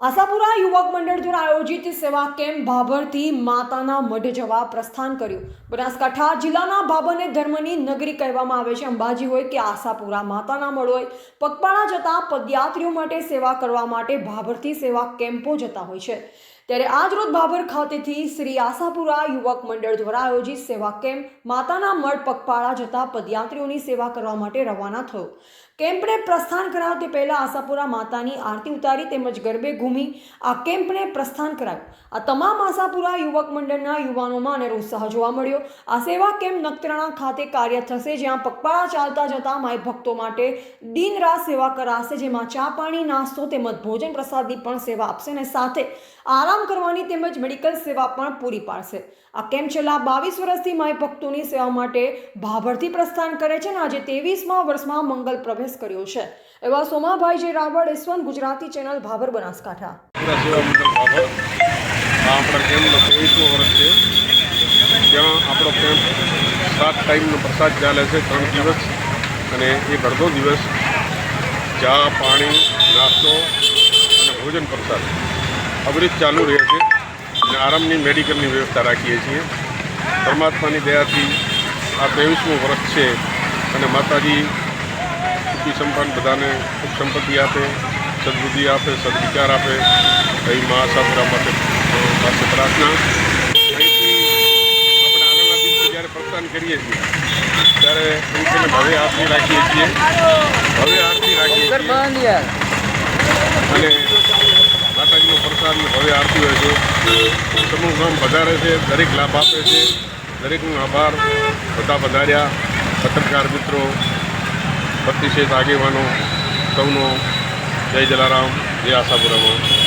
આશાપુરા યુવક મંડળ દ્વારા આયોજિત સેવા કેમ્પ ભાભરથી માતાના મઢ જવા પ્રસ્થાન કર્યું. બનાસકાંઠા જિલ્લાના ભાભરને ધર્મની નગરી કહેવામાં આવે છે. અંબાજી હોય કે આશાપુરા માતાના મઢ હોય, પગપાળા જતા પદયાત્રીઓ માટે સેવા કરવા માટે ભાભરથી સેવા કેમ્પો જતા હોય છે. ત્યારે આજરોજ ભાભર ખાતેથી શ્રી આશાપુરા યુવક મંડળ દ્વારા આયોજિત સેવા કેમ્પ માતાના મઢ પગપાળા જતા પદયાત્રીઓની સેવા કરવા માટે રવાના થયો. કેમ્પને પ્રસ્થાન કરાવ તે પહેલાં આશાપુરા માતાની આરતી ઉતારી તેમજ ગરબે ઘૂમી આ કેમ્પને પ્રસ્થાન કરાવ્યું આ તમામ આશાપુરા યુવક મંડળના યુવાનોમાં અનેરો ઉત્સાહ જોવા મળ્યો. આ સેવા કેમ્પ નખત્રાણા ખાતે કાર્ય થશે, જ્યાં પગપાળા ચાલતા જતા માય ભક્તો માટે દિન રાત સેવા કરાશે, જેમાં ચા પાણી, નાસ્તો તેમજ ભોજન પ્રસાદની પણ સેવા આપશે અને સાથે આરામ કરવાની તેમજ મેડિકલ સેવા પણ પૂરી પાડશે. આ કેમ્પ છેલ્લા બાવીસ વર્ષથી માય ભક્તોની સેવા માટે ભાભરથી પ્રસ્થાન કરે છે અને આજે ત્રેવીસમાં વર્ષમાં મંગલ પ્રવેશ કર્યો છે. એવા સોમાભાઈ જે Raval S one Gujarati channel Bhabhar Banaskantha. ત્યાં આપણો કેમ્પ સાત ટાઈમનો પ્રસાદ ચાલે છે, ત્રણ દિવસ. અને એક અડધો દિવસ ચા, પાણી, નાસ્તો અને ભોજન પ્રસાદ. અવિરત ચાલુ રહે છે અને આરામની મેડિકલની વ્યવસ્થા રાખીએ છીએ. પરમાત્માની દયાથી આ ત્રેવીસમું વર્ષ છે અને માતાજી સુખી સંપન્ન બધાને સુખ સંપત્તિ આપે સદબુદ્ધિ આપે સદવિચાર આપે. એવી મા આશાપુરા માટે પાસે પ્રાર્થના. આપણે આગળના દિવસે જ્યારે પ્રસ્થાન કરીએ છીએ ત્યારે ભવ્ય આરતી રાખીએ છીએ. ભવ્ય આરતી રાખીએ છીએ. અને માતાજીનો પ્રસાદ ને ભવ્ય આરતી હોય ગામ વધારે છે, દરેક લાભ આપે છે. દરેકનો આભાર. બધા વધાર્યા પત્રકાર મિત્રો પ્રતિષેધ આગેવાનો સૌનો જય જલારામ, જય આશાપુરામાં.